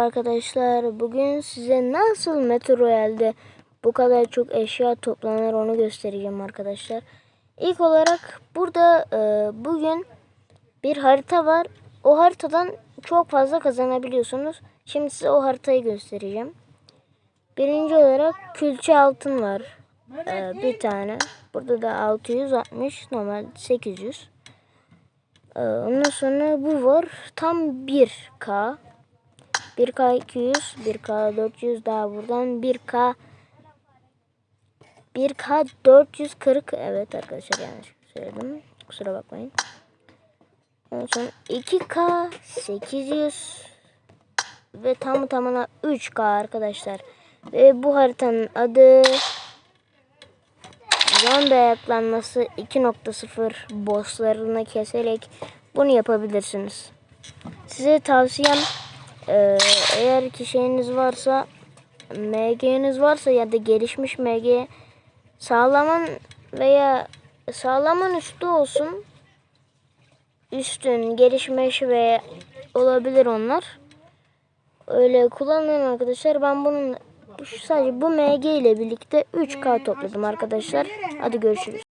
Arkadaşlar bugün size nasıl Metro Royale'de bu kadar çok eşya toplanır onu göstereceğim arkadaşlar. İlk olarak burada e, bugün bir harita var. O haritadan çok fazla kazanabiliyorsunuz. Şimdi size o haritayı göstereceğim. Birinci olarak külçe altın var. E, bir tane. Burada da 660 normal 800. E, ondan sonra bu var. Tam 1K. 1K 200, 1K 400 daha buradan 1K 1K 440 evet arkadaşlar yanlış söyledim. Kusura bakmayın. Ondan sonra 2K 800 ve tam tamına 3K arkadaşlar. Ve bu haritanın adı Zombi ayaklanması 2.0 bosslarını keserek bunu yapabilirsiniz. Size tavsiyem ee, eğer ki şeyiniz varsa MG'niz varsa ya da gelişmiş MG sağlaman veya sağlaman üstü olsun. Üstün, gelişmiş ve olabilir onlar. Öyle kullanın arkadaşlar. Ben bunun sadece bu MG ile birlikte 3K topladım arkadaşlar. Hadi görüşürüz.